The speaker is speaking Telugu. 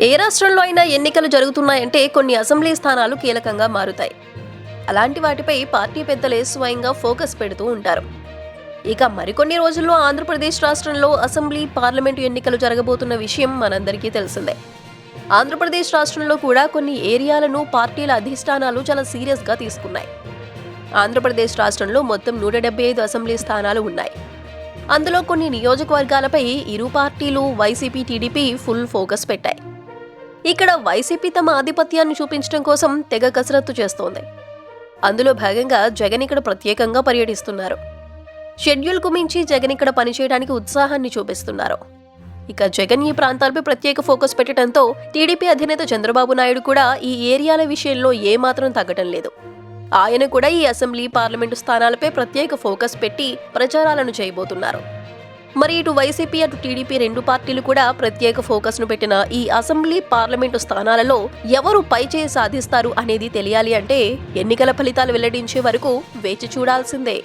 ఏ రాష్ట్రంలో అయినా ఎన్నికలు జరుగుతున్నాయంటే కొన్ని అసెంబ్లీ స్థానాలు కీలకంగా మారుతాయి. అలాంటి వాటిపై పార్టీ పెద్దలే స్వయంగా ఫోకస్ పెడుతూ ఉంటారు. ఇక మరికొన్ని రోజుల్లో ఆంధ్రప్రదేశ్ రాష్ట్రంలో అసెంబ్లీ పార్లమెంటు ఎన్నికలు జరగబోతున్న విషయం మనందరికీ తెలిసిందే. ఆంధ్రప్రదేశ్ రాష్ట్రంలో కూడా కొన్ని ఏరియాలను పార్టీల అధిష్టానాలు చాలా సీరియస్గా తీసుకున్నాయి. ఆంధ్రప్రదేశ్ రాష్ట్రంలో మొత్తం నూట డెబ్బై ఐదు అసెంబ్లీ స్థానాలు ఉన్నాయి. అందులో కొన్ని నియోజకవర్గాలపై ఇరు పార్టీలు వైసీపీ టీడీపీ ఫుల్ ఫోకస్ పెట్టాయి. ఇక్కడ వైసీపీ తమ ఆధిపత్యాన్ని చూపించడం కోసం తెగ కసరత్తు చేస్తోంది. అందులో భాగంగా జగన్ ఇక్కడ ప్రత్యేకంగా పర్యటిస్తున్నారు. షెడ్యూల్కు మించి జగన్ ఇక్కడ పనిచేయడానికి ఉత్సాహాన్ని చూపిస్తున్నారు. ఇక జగన్ ఈ ప్రాంతాలపై ప్రత్యేక ఫోకస్ పెట్టడంతో టీడీపీ అధినేత చంద్రబాబు నాయుడు కూడా ఈ ఏరియాల విషయంలో ఏమాత్రం తగ్గటం లేదు. ఆయన కూడా ఈ అసెంబ్లీ పార్లమెంటు స్థానాలపై ప్రత్యేక ఫోకస్ పెట్టి ప్రచారాలను చేయబోతున్నారు. మరి ఇటు వైసీపీ అటు టీడీపీ రెండు పార్టీలు కూడా ప్రత్యేక ఫోకస్ను పెట్టిన ఈ అసెంబ్లీ పార్లమెంటు స్థానాలలో ఎవరు పైచేయి సాధిస్తారు అనేది తెలియాలి అంటే ఎన్నికల ఫలితాలు వెల్లడించే వరకు వేచి చూడాల్సిందే.